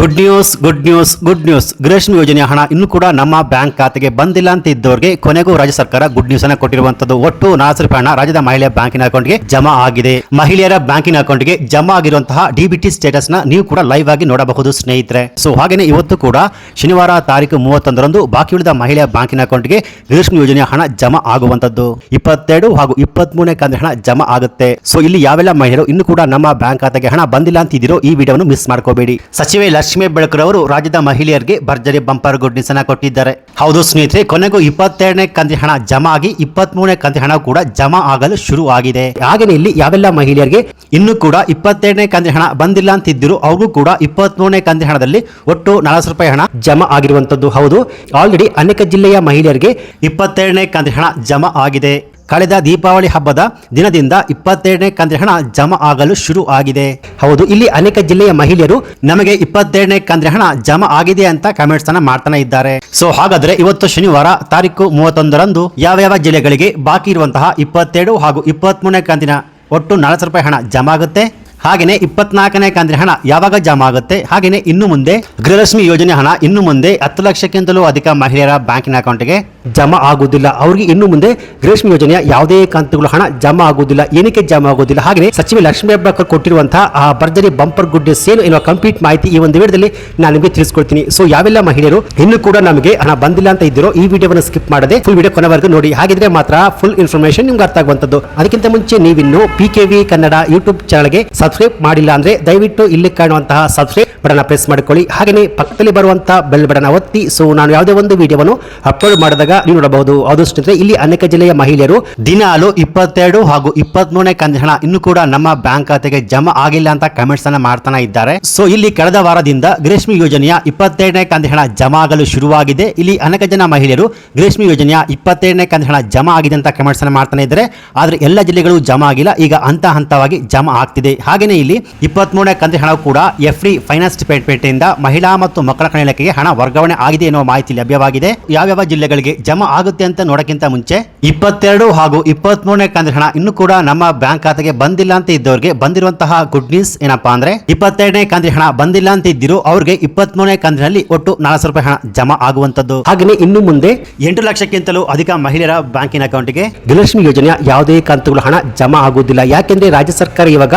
Good news good news good news Gruhalakshmi ಯೋಜನೆಯ ಹಣ ಇನ್ನೂ ಕೂಡ ನಮ್ಮ ಬ್ಯಾಂಕ್ ಖಾತೆಗೆ ಬಂದಿಲ್ಲ ಅಂತ ಇದ್ದವರಿಗೆ ಕೊನೆಗೂ ರಾಜ್ಯ ಸರ್ಕಾರ ಗುಡ್ ನ್ಯೂಸ್ ಅನ್ನ ಕೊಟ್ಟಿರುವಂತದ್ದು. ಒಟ್ಟು ನಾಲ್ಕು ರೂಪಾಯಿ ಹಣ ರಾಜ್ಯದ ಮಹಿಳೆಯ ಬ್ಯಾಂಕಿನ ಅಕೌಂಟ್ಗೆ ಜಮಾ ಆಗಿದೆ. ಮಹಿಳೆಯರ ಬ್ಯಾಂಕಿನ ಅಕೌಂಟ್ಗೆ ಜಮಾ ಆಗಿರುವಂತಹ ಡಿಬಿಟಿ ಸ್ಟೇಟಸ್ನ ನೀವು ಕೂಡ ಲೈವ್ ಆಗಿ ನೋಡಬಹುದು ಸ್ನೇಹಿತರೆ. ಸೊ ಹಾಗೆಯೇ ಇವತ್ತು ಕೂಡ ಶನಿವಾರ ತಾರೀಕು ಮೂವತ್ತೊಂದರಂದು ಬಾಕಿ ಉಳಿದ ಮಹಿಳೆಯ ಬ್ಯಾಂಕಿನ ಅಕೌಂಟ್ಗೆ ಗೃಹಲಕ್ಷ್ಮಿ ಯೋಜನೆಯ ಹಣ ಜಮಾ ಆಗುವಂತದ್ದು. ಇಪ್ಪತ್ತೆರಡು ಹಾಗೂ ಇಪ್ಪತ್ತ್ ಮೂರನೇ ಕಂತಿನ ಹಣ ಜಮಾ ಆಗುತ್ತೆ. ಸೊ ಇಲ್ಲಿ ಯಾವೆಲ್ಲ ಮಹಿಳೆಯರು ಇನ್ನು ಕೂಡ ನಮ್ಮ ಬ್ಯಾಂಕ್ ಖಾತೆಗೆ ಹಣ ಬಂದಿಲ್ಲ ಅಂತಿದ್ದೀರೋ ಈ ವಿಡಿಯೋವನ್ನು ಮಿಸ್ ಮಾಡ್ಕೋಬೇಡಿ. ಸಚಿವೆ ಲಕ್ಷ್ಮೀ ಬೆಳಕರವರು ರಾಜ್ಯದ ಮಹಿಳೆಯರಿಗೆ ಭರ್ಜರಿ ಬಂಪರ್ ಗುಡ್ ನ್ಯೂಸ್ ಅನ್ನ ಕೊಟ್ಟಿದ್ದಾರೆ. ಹೌದು ಸ್ನೇಹಿತರೆ, ಕೊನೆಗೂ ಇಪ್ಪತ್ತೆರಡನೇ ಕಂತಿ ಹಣ ಜಮಾ ಆಗಿ ಇಪ್ಪತ್ತ್ ಮೂರನೇ ಕಂತಿ ಹಣ ಕೂಡ ಜಮಾ ಆಗಲು ಶುರು ಆಗಿದೆ ಹಾಗೆಯೇ ಇಲ್ಲಿ ಯಾವೆಲ್ಲ ಮಹಿಳೆಯರಿಗೆ ಇನ್ನು ಕೂಡ ಇಪ್ಪತ್ತೆರಡನೇ ಕಂತಿ ಹಣ ಬಂದಿಲ್ಲ ಅಂತಿದ್ದರು ಅವ್ರಿಗೂ ಕೂಡ ಇಪ್ಪತ್ತ್ ಮೂರನೇ ಕಂತಿ ಹಣದಲ್ಲಿ ಒಟ್ಟು ನಲವತ್ತು ರೂಪಾಯಿ ಹಣ ಜಮಾ ಆಗಿರುವಂತದ್ದು ಹೌದು. ಆಲ್ರೆಡಿ ಅನೇಕ ಜಿಲ್ಲೆಯ ಮಹಿಳೆಯರಿಗೆ ಇಪ್ಪತ್ತೆರಡನೇ ಕಂತಿ ಹಣ ಜಮಾ ಆಗಿದೆ. ಕಳೆದ ದೀಪಾವಳಿ ಹಬ್ಬದ ದಿನದಿಂದ ಇಪ್ಪತ್ತೆರಡನೇ ಕಂದ್ರೆ ಹಣ ಜಮಾ ಆಗಲು ಶುರು ಆಗಿದೆ. ಹೌದು, ಇಲ್ಲಿ ಅನೇಕ ಜಿಲ್ಲೆಯ ಮಹಿಳೆಯರು ನಮಗೆ ಇಪ್ಪತ್ತೆರಡನೇ ಕಂದ್ರೆ ಹಣ ಜಮಾ ಆಗಿದೆ ಅಂತ ಕಮೆಂಟ್ಸ್ ಅನ್ನ ಮಾಡ್ತಾನೆ ಇದ್ದಾರೆ. ಸೊ ಹಾಗಾದ್ರೆ ಇವತ್ತು ಶನಿವಾರ ತಾರೀಕು ಮೂವತ್ತೊಂದರಂದು ಯಾವ ಯಾವ ಜಿಲ್ಲೆಗಳಿಗೆ ಬಾಕಿ ಇರುವಂತಹ ಇಪ್ಪತ್ತೆರಡು ಹಾಗೂ ಇಪ್ಪತ್ಮೂರನೇ ಕಂತಿನ ಒಟ್ಟು ನಲವತ್ತು ರೂಪಾಯಿ ಹಣ ಜಮಾ ಆಗುತ್ತೆ? ಹಾಗೆಯೇ ಇಪ್ಪತ್ನಾಲ್ಕನೇ ಕಂದ್ರೆ ಹಣ ಯಾವಾಗ ಜಮಾ ಆಗುತ್ತೆ? ಹಾಗೆಯೇ ಇನ್ನು ಮುಂದೆ ಗೃಹಲಕ್ಷ್ಮಿ ಯೋಜನೆ ಹಣ ಇನ್ನು ಮುಂದೆ ಹತ್ತು ಲಕ್ಷಕ್ಕಿಂತಲೂ ಅಧಿಕ ಮಹಿಳೆಯರ ಬ್ಯಾಂಕಿನ ಅಕೌಂಟ್ಗೆ ಜಮಾ ಆಗುವುದಿಲ್ಲ. ಅವರಿಗೆ ಇನ್ನು ಮುಂದೆ ಗೃಹಲಕ್ಷ್ಮಿ ಯೋಜನೆಯ ಯಾವುದೇ ಕಂತುಗಳು ಹಣ ಜಮಾ ಆಗುವುದಿಲ್ಲ. ಏನಕ್ಕೆ ಜಮಾ ಆಗುವುದಿಲ್ಲ? ಹಾಗೆಯೇ ಸಚಿವ ಲಕ್ಷ್ಮೀ ಹೆಬ್ಬಾಳ್ಕರ್ ಕೊಟ್ಟಿರುವಂತಹ ಆ ಭರ್ಜರಿ ಬಂಪರ್ ಗುಡ್ ಸೇಲ್ ಎನ್ನುವ ಕಂಪ್ಲೀಟ್ ಮಾಹಿತಿ ಈ ಒಂದು ವಿಡಿಯೋದಲ್ಲಿ ನಾನು ನಿಮಗೆ ತಿಳಿಸ್ಕೊಡ್ತೀನಿ. ಸೊ ಯಾವೆಲ್ಲ ಮಹಿಳೆಯರು ಇನ್ನು ಕೂಡ ನಮಗೆ ಹಣ ಬಂದಿಲ್ಲ ಅಂತ ಇದ್ದಿರೋ ಈ ವಿಡಿಯೋವನ್ನು ಸ್ಕಿಪ್ ಮಾಡದೆ ಫುಲ್ ವಿಡಿಯೋ ಕೊನೆವರೆಗೂ ನೋಡಿ. ಹಾಗಿದ್ರೆ ಮಾತ್ರ ಫುಲ್ ಇನ್ಫಾರ್ಮೇಶನ್ ನಿಮ್ಗೆ ಅರ್ಥ ಆಗುವಂಥದ್ದು. ಅದಕ್ಕಿಂತ ಮುಂಚೆ ನೀವಿನ್ನು P K V Kannada YouTube ಚಾನಲ್ಗೆ ಸಬ್ಸ್ಕ್ರೈಬ್ ಮಾಡಿಲ್ಲ ಅಂದ್ರೆ ದಯವಿಟ್ಟು ಇಲ್ಲಿ ಕಾಣುವಂತಹ ಸಬ್ಸ್ಕ್ರೈಬ್ ಬಟನ್ ಪ್ರೆಸ್ ಮಾಡಿಕೊಳ್ಳಿ. ಹಾಗೆಯೇ ಪಕ್ಕದಲ್ಲಿ ಬರುವಂತಹ ಬೆಲ್ ಬಟನ್ ಒತ್ತಿ. ಸೊ ನಾನು ಯಾವುದೇ ಒಂದು ವಿಡಿಯೋವನ್ನು ಅಪ್ಲೋಡ್ ಮಾಡಿದಾಗ ನೀವು ನೋಡಬಹುದು. ಅದು ಸ್ನೇಹಿತರೆ, ಇಲ್ಲಿ ಅನೇಕ ಜಿಲ್ಲೆಯ ಮಹಿಳೆಯರು ದಿನಾಲು ಇಪ್ಪತ್ತೆರಡು ಹಾಗೂ ಇಪ್ಪತ್ತ್ ಮೂರನೇ ಕಂತಿನ ಹಣ ಇನ್ನು ಕೂಡ ನಮ್ಮ ಬ್ಯಾಂಕ್ ಖಾತೆಗೆ ಜಮಾ ಆಗಿಲ್ಲ ಅಂತ ಕಮೆಂಟ್ಸ್ ಅನ್ನ ಮಾಡ್ತಾನೆ ಇದ್ದಾರೆ. ಸೊ ಇಲ್ಲಿ ಕಳೆದ ವಾರದಿಂದ ಗ್ರೇಷ್ಮಿ ಯೋಜನೆಯ ಇಪ್ಪತ್ತೆರಡನೇ ಕಂತಿನ ಹಣ ಜಮಾ ಆಗಲು ಶುರುವಾಗಿದೆ. ಇಲ್ಲಿ ಅನೇಕ ಜನ ಮಹಿಳೆಯರು ಗ್ರೇಷ್ಮಿ ಯೋಜನೆಯ ಇಪ್ಪತ್ತೆರಡನೇ ಕಂತಿನ ಹಣ ಜಮಾ ಆಗಿದೆ ಅಂತ ಕಮೆಂಟ್ಸ್ ಅನ್ನ ಮಾಡ್ತಾನೆ ಇದ್ದಾರೆ. ಆದ್ರೆ ಎಲ್ಲ ಜಿಲ್ಲೆಗಳು ಜಮಾ ಆಗಿಲ್ಲ. ಈಗ ಹಂತ ಹಂತವಾಗಿ ಜಮಾ ಆಗ್ತಿದೆ. ಹಾಗೇನೇ ಇಲ್ಲಿ ಇಪ್ಪತ್ತ್ ಮೂರನೇ ಕಂತಿನ ಹಣ ಕೂಡ ಎಫ್ರಿ ಫೈನಾನ್ಸ್ ಪೇಟೆಯಿಂದ ಮಹಿಳಾ ಮತ್ತು ಮಕ್ಕಳ ಕಣ ಇಲಾಖೆಗೆ ಹಣ ವರ್ಗಾವಣೆ ಆಗಿದೆ ಎನ್ನುವ ಮಾಹಿತಿ ಲಭ್ಯವಾಗಿದೆ. ಯಾವ್ಯಾವ ಜಿಲ್ಲೆಗಳಿಗೆ ಜಮಾ ಆಗುತ್ತೆ ಅಂತ ನೋಡಕ್ಕಿಂತ ಮುಂಚೆ ಇಪ್ಪತ್ತೆರಡು ಹಾಗೂ ಇಪ್ಪತ್ಮೂರನೇ ಕಂತಿನ ಹಣ ಇನ್ನು ಕೂಡ ನಮ್ಮ ಬ್ಯಾಂಕ್ ಖಾತೆಗೆ ಬಂದಿಲ್ಲ ಅಂತ ಇದ್ದವರಿಗೆ ಬಂದಿರುವಂತಹ ಗುಡ್ ನ್ಯೂಸ್ ಏನಪ್ಪಾ ಅಂದ್ರೆ ಇಪ್ಪತ್ತೆರಡನೇ ಕಂತಿನ ಹಣ ಬಂದಿಲ್ಲ ಅಂತ ಇದ್ದಿರು ಅವ್ರಿಗೆ ಇಪ್ಪತ್ಮೂರನೇ ಕಂತಿನಲ್ಲಿ ಒಟ್ಟು ನಾಲ್ಕು ರೂಪಾಯಿ ಹಣ ಜಮಾ ಆಗುವಂತದ್ದು ಹಾಗೆಯೇ ಇನ್ನು ಮುಂದೆ ಎಂಟು ಲಕ್ಷಕ್ಕಿಂತಲೂ ಅಧಿಕ ಮಹಿಳೆಯರ ಬ್ಯಾಂಕಿನ ಅಕೌಂಟ್ಗೆ ಗೃಹಲಕ್ಷ್ಮಿ ಯೋಜನೆಯ ಯಾವುದೇ ಕಂತುಗಳ ಹಣ ಜಮಾ ಆಗುವುದಿಲ್ಲ. ಯಾಕೆಂದ್ರೆ ರಾಜ್ಯ ಸರ್ಕಾರ ಇವಾಗ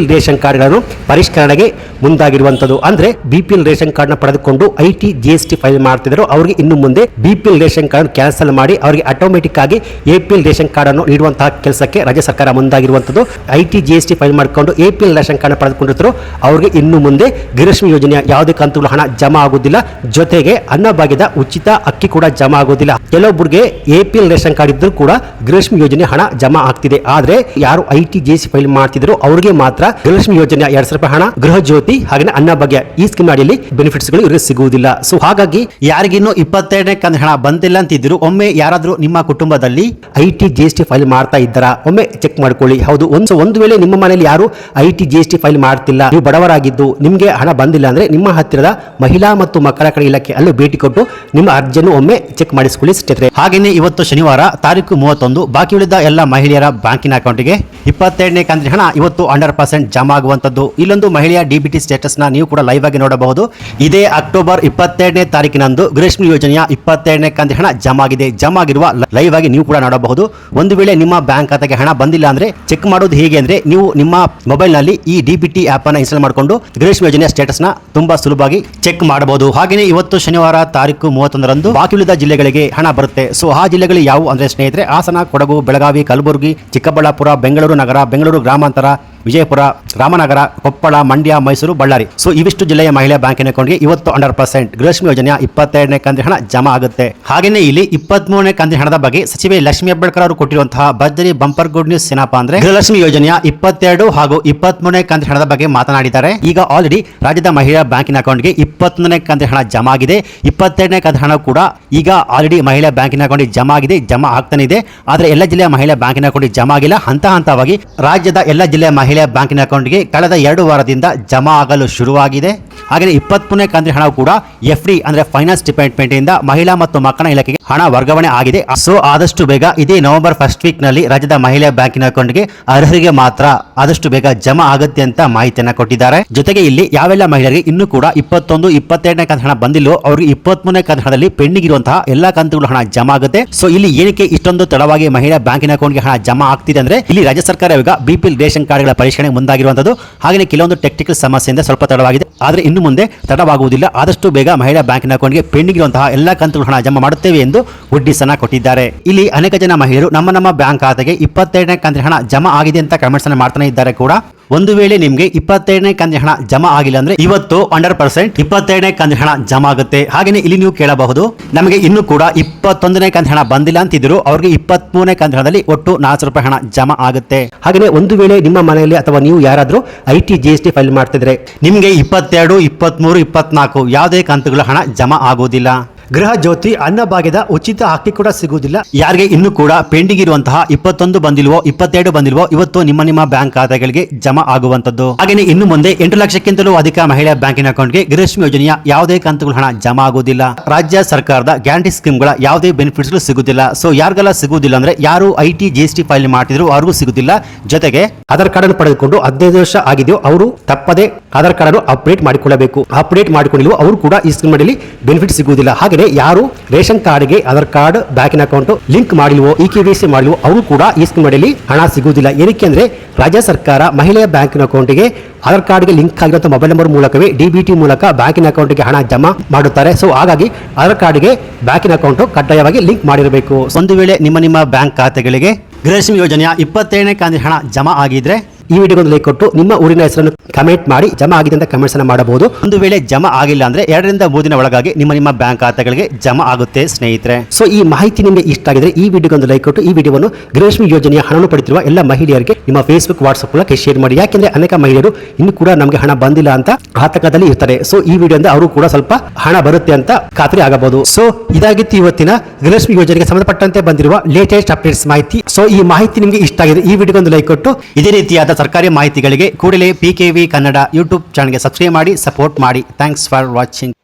ಬಿಪಿಎಲ್ ರೇಷನ್ ಕಾರ್ಡ್ಗಳನ್ನು ಪರಿಷ್ಕರಣೆಗೆ ಮುಂದಾಗಿರುವಂಥದ್ದು ಅಂದ್ರೆ ಬಿಪಿಎಲ್ ರೇಷನ್ ಕಾರ್ಡ್ನ ಪಡೆದುಕೊಂಡು ಐ ಟಿ ಫೈಲ್ ಮಾಡ್ತಿದ್ರು ಅವರಿಗೆ ಇನ್ನು ಮುಂದೆ ಬಿಪಿಎಲ್ ರೇಷನ್ ಕಾರ್ಡ್ ಕ್ಯಾನ್ಸಲ್ ಮಾಡಿ ಅವರಿಗೆ ಆಟೋಮೆಟಿಕ್ ಆಗಿ ಎಪಿಎಲ್ ರೇಷನ್ ಕಾರ್ಡ್ ಅನ್ನು ನೀಡುವಂತಹ ಕೆಲಸಕ್ಕೆ ರಾಜ್ಯ ಸರ್ಕಾರ ಮುಂದಾಗಿರುವಂತದ್ದು. ಐ ಟಿ ಫೈಲ್ ಮಾಡಿಕೊಂಡು ಎಪಿಎಲ್ ರೇಷನ್ ಕಾರ್ಡ್ ಪಡೆದುಕೊಂಡಿದ್ರು ಅವರಿಗೆ ಇನ್ನು ಮುಂದೆ ಗೃಹಲಕ್ಷ್ಮಿ ಯೋಜನೆಯ ಯಾವುದೇ ಕಂತುಗಳು ಹಣ ಜಮಾ ಆಗುವುದಿಲ್ಲ. ಜೊತೆಗೆ ಅನ್ನಭಾಗ್ಯದ ಉಚಿತ ಅಕ್ಕಿ ಕೂಡ ಜಮಾ ಆಗುವುದಿಲ್ಲ. ಕೆಲವೊಬ್ಬರಿಗೆ ಎಪಿಎಲ್ ರೇಷನ್ ಕಾರ್ಡ್ ಇದ್ರೂ ಕೂಡ ಗೃಹಲಕ್ಷ್ಮಿ ಯೋಜನೆ ಹಣ ಜಮಾ ಆಗ್ತಿದೆ. ಆದರೆ ಯಾರು ಐ ಟಿ, ಜಿ ಫೈಲ್ ಮಾಡ್ತಿದ್ರು ಅವರಿಗೆ ಮಾತ್ರ ಗೃಹಲಕ್ಷ್ಮಿ ಯೋಜನೆ ಎರಡ್ ಸಾವಿರ ರೂಪಾಯಿ ಹಣ, ಗೃಹ ಜ್ಯೋತಿ ಹಾಗೆ ಅನ್ನಭಾಗ್ಯ ಈ ಸ್ಕೀಮ್ ಅಡಿಯಲ್ಲಿ ಬೆನಿಫಿಟ್ಸ್ಗಳು ಇವರಿಗೆ ಸಿಗುವುದಿಲ್ಲ. ಸೊ ಹಾಗಾಗಿ ಯಾರಿಗಿನ್ನೂ ಇಪ್ಪತ್ತೆರಡನೇ ಕಂತ ಹಣ ಬಂದಿಲ್ಲ ಅಂತಿದ್ರು ಒಮ್ಮೆ ಯಾರಾದ್ರೂ ನಿಮ್ಮ ಕುಟುಂಬದಲ್ಲಿ I T G S T file ಮಾಡ್ತಾ ಇದ್ದಾರ? ಒಮ್ಮೆ ಚೆಕ್ ಮಾಡ್ಕೊಳ್ಳಿ. ಹೌದು, ಒಂದು ಒಂದು ವೇಳೆ ನಿಮ್ಮ ಮನೆಯಲ್ಲಿ ಯಾರು I T G S T file ಮಾಡ್ತಿಲ್ಲ. ನೀವು ಬಡವರಾಗಿದ್ದು ನಿಮಗೆ ಹಣ ಬಂದಿಲ್ಲ ಅಂದ್ರೆ ನಿಮ್ಮ ಹತ್ತಿರದ ಮಹಿಳಾ ಮತ್ತು ಮಕ್ಕಳ ಕಡೆ ಇಲಾಖೆ ಅಲ್ಲೂ ಭೇಟಿ ಕೊಟ್ಟು ನಿಮ್ಮ ಅರ್ಜಿಯನ್ನು ಒಮ್ಮೆ ಚೆಕ್ ಮಾಡಿಸಿಕೊಳ್ಳಿ ಸ್ನೇಹಿತರೆ. ಹಾಗೆಯೇ ಇವತ್ತು ಶನಿವಾರ ತಾರೀಕು ಮೂವತ್ತೊಂದು, ಬಾಕಿ ಉಳಿದ ಎಲ್ಲ ಮಹಿಳೆಯರ ಬ್ಯಾಂಕಿನ ಅಕೌಂಟ್ಗೆ ಇಪ್ಪತ್ತೆರಡನೇ ಕಂತಿನ ಹಣ ಇವತ್ತು ಹಂಡ್ರೆಡ್ ಪರ್ಸೆಂಟ್ ಜಮಾ ಆಗುವಂಥದ್ದು ಇಲ್ಲೊಂದು ಮಹಿಳೆಯ ಡಿಬಿಟಿ ಸ್ಟೇಟಸ್ನ ನೀವು ಕೂಡ ಲೈವ್ ಆಗಿ ನೋಡಬಹುದು. ಇದೇ ಅಕ್ಟೋಬರ್ ಇಪ್ಪತ್ತೆರಡನೇ ತಾರೀಕಿನಂದು ಗ್ರೀಷ್ಮ ಯೋಜನೆಯ ಇಪ್ಪತ್ತೆರಡನೇ ಕಂತಿನ ಹಣ ಜಮಾ ಆಗಿದೆ ಜಮಾ ಆಗಿರುವ ಲೈವ್ ಆಗಿ ನೀವು ಕೂಡ ನೋಡಬಹುದು. ಒಂದು ವೇಳೆ ನಿಮ್ಮ ಬ್ಯಾಂಕ್ ಖಾತೆಗೆ ಹಣ ಬಂದಿಲ್ಲ ಅಂದ್ರೆ ಚೆಕ್ ಮಾಡೋದು ಹೇಗೆ ಅಂದ್ರೆ ನೀವು ನಿಮ್ಮ ಮೊಬೈಲ್ನಲ್ಲಿ ಈ ಡಿಬಿಟಿ ಆಪ್ ಅನ್ನು ಇನ್ಸ್ಟಾಲ್ ಮಾಡಿಕೊಂಡು ಗ್ರೀಷ್ಮ ಯೋಜನೆಯ ಸ್ಟೇಟಸ್ನ ತುಂಬಾ ಸುಲಭವಾಗಿ ಚೆಕ್ ಮಾಡಬಹುದು. ಹಾಗೆಯೇ ಇವತ್ತು ಶನಿವಾರ ತಾರೀಕು ಮೂವತ್ತೊಂದರಂದು ಬಾಕಿ ಉಳಿದ ಜಿಲ್ಲೆಗಳಿಗೆ ಹಣ ಬರುತ್ತೆ. ಸೊ ಆ ಜಿಲ್ಲೆಗಳು ಯಾವುವು ಅಂದ್ರೆ ಸ್ನೇಹಿತರೆ, ಹಾಸನ, ಕೊಡಗು, ಬೆಳಗಾವಿ, ಕಲಬುರಗಿ, ಚಿಕ್ಕಬಳ್ಳಾಪುರ, ಬೆಂಗಳೂರು ನಗರ, ಬೆಂಗಳೂರು ಗ್ರಾಮಾಂತರ ವಿಜಯಪುರ, ರಾಮನಗರ, ಕೊಪ್ಪಳ, ಮಂಡ್ಯ, ಮೈಸೂರು, ಬಳ್ಳಾರಿ. ಸೊ ಇವಿಷ್ಟು ಜಿಲ್ಲೆಯ ಮಹಿಳಾ ಬ್ಯಾಂಕಿನ ಅಕೌಂಟ್ಗೆ ಇವತ್ತು ಹಂಡ್ರೆಡ್ ಪರ್ಸೆಂಟ್ ಗೃಹಲಕ್ಷ್ಮಿ ಯೋಜನೆಯ ಇಪ್ಪತ್ತೆರಡನೇ ಕಂತಿನ ಹಣ ಜಮಾ ಆಗುತ್ತೆ. ಹಾಗೆಯೇ ಇಲ್ಲಿ ಇಪ್ಪತ್ಮೂರನೇ ಕಂತಿನ ಹಣದ ಬಗ್ಗೆ ಸಚಿವೆ ಲಕ್ಷ್ಮಿ ಹೆಬ್ಬಾಳ್ಕರ್ ಅವರು ಕೊಟ್ಟಿರುವಂತಹ ಭರ್ಜರಿ ಬಂಪರ್ ಗುಡ್ ನ್ಯೂಸ್ ಏನಪ್ಪಾ ಅಂದ್ರೆ ಗೃಹಲಕ್ಷ್ಮಿ ಯೋಜನೆಯ ಇಪ್ಪತ್ತೆರಡು ಹಾಗೂ ಇಪ್ಪತ್ಮೂರನೇ ಕಂತಿನ ಹಣದ ಬಗ್ಗೆ ಮಾತನಾಡಿದ್ದಾರೆ. ಈಗ ಆಲ್ರೆಡಿ ರಾಜ್ಯದ ಮಹಿಳಾ ಬ್ಯಾಂಕಿನ ಅಕೌಂಟ್ಗೆ ಇಪ್ಪತ್ತೊಂದನೇ ಕಂತಿನ ಹಣ ಜಮಾ ಆಗಿದೆ. ಇಪ್ಪತ್ತೆರಡನೇ ಕಂತಿನ ಹಣ ಕೂಡ ಈಗ ಆಲ್ರೆಡಿ ಮಹಿಳಾ ಬ್ಯಾಂಕಿನ ಅಕೌಂಟ್ಗೆ ಜಮಾ ಆಗಿದೆ, ಜಮಾ ಆಗ್ತಾನೆ ಇದೆ. ಆದರೆ ಎಲ್ಲ ಜಿಲ್ಲೆಯ ಮಹಿಳಾ ಬ್ಯಾಂಕಿನ ಅಕೌಂಟ್ಗೆ ಜಮಾ ಆಗಿಲ್ಲ. ಹಂತ ಹಂತವಾಗಿ ರಾಜ್ಯದ ಎಲ್ಲ ಜಿಲ್ಲೆಯ ಮಹಿಳಾ ಬ್ಯಾಂಕಿನ ಅಕೌಂಟ್ಗೆ ಕಳೆದ ಎರಡು ವಾರದಿಂದ ಜಮಾ ಆಗಲು ಶುರುವಾಗಿದೆ. ಹಾಗೆ ಇಪ್ಪತ್ಮೂರನೇ ಕಂತಿನ ಹಣ ಕೂಡ ಎಫ್ ಡಿ ಅಂದ್ರೆ ಫೈನಾನ್ಸ್ ಡಿಪಾರ್ಟ್ಮೆಂಟ್ ಇಂದ ಮಹಿಳಾ ಮತ್ತು ಮಕ್ಕಳ ಇಲಾಖೆಗೆ ಹಣ ವರ್ಗಾವಣೆ ಆಗಿದೆ. ಸೊ, ಆದಷ್ಟು ಬೇಗ ಇದೇ ನವೆಂಬರ್ ಫಸ್ಟ್ ವೀಕ್ನಲ್ಲಿ ರಾಜ್ಯದ ಮಹಿಳಾ ಬ್ಯಾಂಕಿನ ಅಕೌಂಟ್ಗೆ ಅರ್ಹರಿಗೆ ಮಾತ್ರ ಆದಷ್ಟು ಬೇಗ ಜಮಾ ಆಗುತ್ತೆ ಅಂತ ಮಾಹಿತಿಯನ್ನ ಕೊಟ್ಟಿದ್ದಾರೆ. ಜೊತೆಗೆ ಇಲ್ಲಿ ಯಾವೆಲ್ಲ ಮಹಿಳೆಯರಿಗೆ ಇನ್ನು ಕೂಡ ಇಪ್ಪತ್ತೊಂದು, ಇಪ್ಪತ್ತೆರಡನೇ ಕಂತ ಹಣ ಬಂದಿಲ್ಲೋ, ಅವರಿಗೆ ಇಪ್ಪತ್ಮೂರನೇ ಕಂತ ಹಣದಲ್ಲಿ ಪೆಂಡಿಂಗ್ ಇರುವಂತಹ ಎಲ್ಲಾ ಕಂತುಗಳು ಹಣ ಜಮಾ ಆಗುತ್ತೆ. ಸೊ, ಇಲ್ಲಿ ಏನಕ್ಕೆ ಇಷ್ಟೊಂದು ತಡವಾಗಿ ಮಹಿಳಾ ಬ್ಯಾಂಕಿನ ಅಕೌಂಟ್ಗೆ ಹಣ ಜಮಾ ಆಗ್ತಿದೆ ಅಂದ್ರೆ ಇಲ್ಲಿ ರಾಜ್ಯ ಸರ್ಕಾರ ಈಗ ಬಿಪಿಎಲ್ ರೇಷನ್ ಕಾರ್ಡ್ಗಳ ಪರಿಷ್ಕರಣೆ ಮುಂದಾಗಿರುವಂತದ್ದು. ಹಾಗೆ ಕೆಲವೊಂದು ಟೆಕ್ನಿಕಲ್ ಸಮಸ್ಯೆಯಿಂದ ಸ್ವಲ್ಪ ತಡವಾಗಿದೆ. ಆದರೆ ಇನ್ನು ಮುಂದೆ ತಡವಾಗುವುದಿಲ್ಲ. ಆದಷ್ಟು ಬೇಗ ಮಹಿಳಾ ಬ್ಯಾಂಕಿನ ಅಕೌಂಟ್ಗೆ ಪೆಂಡಿಂಗ್ ಇರುವಂತಹ ಎಲ್ಲಾ ಕಂತುಗಳು ಹಣ ಜಮಾ ಮಾಡುತ್ತೇವೆ ಎಂದು ಗುಡ್ಡಿಸನ್ನ ಕೊಟ್ಟಿದ್ದಾರೆ. ಇಲ್ಲಿ ಅನೇಕ ಜನ ಮಹಿಳೆಯರು ನಮ್ಮ ನಮ್ಮ ಬ್ಯಾಂಕ್ ಖಾತೆಗೆ ಇಪ್ಪತ್ತೆರಡನೇ ಕಂತಿನ ಹಣ ಜಮಾ ಆಗಿದೆ ಅಂತ ಕಮೆಂಟ್ಸ್ ಅನ್ನು ಮಾಡ್ತಾನೆ ಇದ್ದಾರೆ ಕೂಡ. ಒಂದು ವೇಳೆ ನಿಮಗೆ ಇಪ್ಪತ್ತೇಳನೇ ಕಂತಿನ ಹಣ ಜಮಾ ಆಗಿಲ್ಲ ಅಂದ್ರೆ ಇವತ್ತು ಹಂಡ್ರೆಡ್ ಪರ್ಸೆಂಟ್ ಇಪ್ಪತ್ತೆರಡನೇ ಕಂತಿನ ಹಣ ಜಮಾ ಆಗುತ್ತೆ. ಹಾಗೆಯೇ ಇಲ್ಲಿ ನೀವು ಕೇಳಬಹುದು, ನಮಗೆ ಇನ್ನೂ ಕೂಡ ಇಪ್ಪತ್ತೊಂದನೇ ಕಂತಿನ ಹಣ ಬಂದಿಲ್ಲ ಅಂತಿದ್ರು ಅವ್ರಿಗೆ ಇಪ್ಪತ್ಮೂರನೇ ಕಂತಿನ ಹಣದಲ್ಲಿ ಒಟ್ಟು ನಾಲ್ಕು ರೂಪಾಯಿ ಹಣ ಜಮಾ ಆಗುತ್ತೆ. ಹಾಗೆಯೇ ಒಂದು ವೇಳೆ ನಿಮ್ಮ ಮನೆಯಲ್ಲಿ ಅಥವಾ ನೀವು ಯಾರಾದರೂ I T, G S T file ಮಾಡ್ತಿದ್ರೆ ನಿಮಗೆ ಇಪ್ಪತ್ತೆರಡು, ಇಪ್ಪತ್ಮೂರು, ಇಪ್ಪತ್ನಾಲ್ಕು ಯಾವುದೇ ಕಂತುಗಳ ಹಣ ಜಮಾ ಆಗುವುದಿಲ್ಲ ಗೃಹ ಜ್ಯೋತಿ ಅನ್ನಭಾಗ್ಯದ ಉಚಿತ ಅಕ್ಕಿ ಕೂಡ ಸಿಗುವುದಿಲ್ಲ. ಯಾರಿಗೆ ಇನ್ನು ಕೂಡ ಪೆಂಡಿಂಗ್ ಇರುವಂತಹ ಇಪ್ಪತ್ತೊಂದು ಬಂದಿಲ್ವೋ, ಇಪ್ಪತ್ತೆರಡು ಬಂದಿಲ್ವೋ, ಇವತ್ತು ನಿಮ್ಮ ನಿಮ್ಮ ಬ್ಯಾಂಕ್ ಖಾತೆಗಳಿಗೆ ಜಮಾ ಆಗುವಂತದ್ದು ಹಾಗೆಯೇ ಇನ್ನು ಮುಂದೆ ಎಂಟು ಲಕ್ಷಕ್ಕಿಂತಲೂ ಅಧಿಕ ಮಹಿಳಾ ಬ್ಯಾಂಕಿನ ಅಕೌಂಟ್ಗೆ ಗೃಹಲಕ್ಷ್ಮಿ ಯೋಜನೆಯ ಯಾವುದೇ ಕಂತುಗಳ ಹಣ ಜಮಾ ಆಗುವುದಿಲ್ಲ. ರಾಜ್ಯ ಸರ್ಕಾರದ ಗ್ಯಾರಂಟಿ ಸ್ಕೀಮ್ಗಳ ಯಾವುದೇ ಬೆನಿಫಿಟ್ಸ್ ಸಿಗುವುದಿಲ್ಲ. ಸೊ, ಯಾರಿಗೆಲ್ಲ ಸಿಗುವುದಿಲ್ಲ ಅಂದ್ರೆ ಯಾರು I T, G S T file ಮಾಡಿದ್ರು ಅವ್ರಿಗೂ ಸಿಗುದಿಲ್ಲ ಜೊತೆಗೆ ಆಧಾರ್ ಕಾರ್ಡ್ ಅನ್ನು ಪಡೆದುಕೊಂಡು ಹದಿನೈದು ವರ್ಷ ಆಗಿದೆಯೋ, ಅವರು ತಪ್ಪದೆ ಆಧಾರ್ ಕಾರ್ಡ್ ಅನ್ನು ಅಪ್ಡೇಟ್ ಮಾಡಿಕೊಳ್ಳಬೇಕು. ಅಪ್ಡೇಟ್ ಮಾಡಿಕೊಂಡಿರುವ ಅವರು ಕೂಡ ಈ ಸ್ಕೀಮ್ ಬೆನಿಫಿಟ್ ಸಿಗುವುದಿಲ್ಲ. ಯಾರು ರೇಷನ್ ಕಾರ್ಡ್ಗೆ ಆಧಾರ್ ಕಾರ್ಡ್, ಬ್ಯಾಂಕಿನ ಅಕೌಂಟ್ ಲಿಂಕ್ ಮಾಡಿಲ್ವೋ, ಇ ಕೆ ವಿ ಸಿ ಮಾಡಿಲ್ವೋ, ಅವರು ಕೂಡ ಈ ಸ್ಕೀಮ್ ಅಡಿಯಲ್ಲಿ ಹಣ ಸಿಗುವುದಿಲ್ಲ. ಏನಕ್ಕೆ ಅಂದ್ರೆ ರಾಜ್ಯ ಸರ್ಕಾರ ಮಹಿಳೆಯ ಬ್ಯಾಂಕಿನ ಅಕೌಂಟ್ಗೆ ಆಧಾರ್ ಕಾರ್ಡ್ಗೆ ಲಿಂಕ್ ಆಗಿರುವಂತಹ ಮೊಬೈಲ್ ನಂಬರ್ ಮೂಲಕವೇ ಡಿ ಬಿ ಟಿ ಮೂಲಕ ಬ್ಯಾಂಕಿನ ಅಕೌಂಟ್ಗೆ ಹಣ ಜಮಾ ಮಾಡುತ್ತಾರೆ. ಸೊ, ಹಾಗಾಗಿ ಆಧಾರ್ ಕಾರ್ಡ್ಗೆ ಬ್ಯಾಂಕಿನ ಅಕೌಂಟ್ ಕಡ್ಡಾಯವಾಗಿ ಲಿಂಕ್ ಮಾಡಿರಬೇಕು. ಒಂದು ವೇಳೆ ನಿಮ್ಮ ನಿಮ್ಮ ಬ್ಯಾಂಕ್ ಖಾತೆಗಳಿಗೆ ಗೃಹಲಕ್ಷ್ಮಿ ಯೋಜನೆಯ ಇಪ್ಪತ್ತೇಳನೇ ಕಾಂತಿ ಹಣ ಜಮಾ ಆಗಿದ್ರೆ ಈ ವಿಡಿಯೋಗೊಂದು ಲೈಕ್ ಕೊಟ್ಟು ನಿಮ್ಮ ಊರಿನ ಹೆಸರನ್ನು ಕಮೆಂಟ್ ಮಾಡಿ, ಜಮಾ ಆಗಿದೆ ಅಂತ ಕಮೆಂಟ್ಸ್ ಅನ್ನು ಮಾಡಬಹುದು. ಒಂದು ವೇಳೆ ಜಮಾ ಆಗಿಲ್ಲ ಅಂದ್ರೆ ಎರಡರಿಂದ ಮೂರು ದಿನ ಒಳಗಾಗಿ ನಿಮ್ಮ ನಿಮ್ಮ ಬ್ಯಾಂಕ್ ಖಾತೆಗಳಿಗೆ ಜಮಾ ಆಗುತ್ತೆ, ಸ್ನೇಹಿತರೆ. ಸೊ ಈ ಮಾಹಿತಿ ನಿಮಗೆ ಇಷ್ಟ ಆಗಿದ್ರೆ ಈ ವಿಡಿಯೋಗೊಂದು ಲೈಕ್ ಕೊಟ್ಟು ಈ ವಿಡಿಯೋವನ್ನು ಗೃಹಲಕ್ಷ್ಮಿ ಯೋಜನೆಯ ಹಣವನ್ನು ಪಡೆದಿರುವ ಎಲ್ಲ ಮಹಿಳೆಯರಿಗೆ ನಿಮ್ಮ ಫೇಸ್ಬುಕ್ ವಾಟ್ಸ್ಆಪ್ ಮೂಲಕ ಶೇರ್ ಮಾಡಿ. ಯಾಕೆಂದ್ರೆ ಅನೇಕ ಮಹಿಳೆಯರು ಇನ್ನು ಕೂಡ ನಮಗೆ ಹಣ ಬಂದಿಲ್ಲ ಅಂತ ಆತಂಕದಲ್ಲಿ ಇರ್ತಾರೆ. ಸೊ ಈ ವಿಡಿಯೋದಿಂದ ಅವರು ಕೂಡ ಸ್ವಲ್ಪ ಹಣ ಬರುತ್ತೆ ಅಂತ ಖಾತ್ರಿ ಆಗಬಹುದು. ಸೊ ಇದಾಗಿತ್ತು ಇವತ್ತಿನ ಗೃಹಲಕ್ಷ್ಮಿ ಯೋಜನೆಗೆ ಸಂಬಂಧಪಟ್ಟಂತೆ ಬಂದಿರುವ ಲೇಟೆಸ್ಟ್ ಅಪ್ಡೇಟ್ಸ್ ಮಾಹಿತಿ. ಸೊ ಈ ಮಾಹಿತಿ ನಿಮಗೆ ಇಷ್ಟ ಆಗಿದೆ ಈ ವಿಡಿಯೋಗೊಂದು ಲೈಕ್ ಕೊಟ್ಟು ಇದೇ ರೀತಿಯಾದ ಸರ್ಕಾರಿ ಮಾಹಿತಿಗಳಿಗೆ ಕೂಡಲೇ ಪಿ ಕನ್ನಡ ಯೂಟ್ಯೂಬ್ ಚಾನಲ್ಗೆ ಸಬ್ಸ್ಕ್ರೈಬ್ ಮಾಡಿ ಸಪೋರ್ಟ್ ಮಾಡಿ. Thanks for watching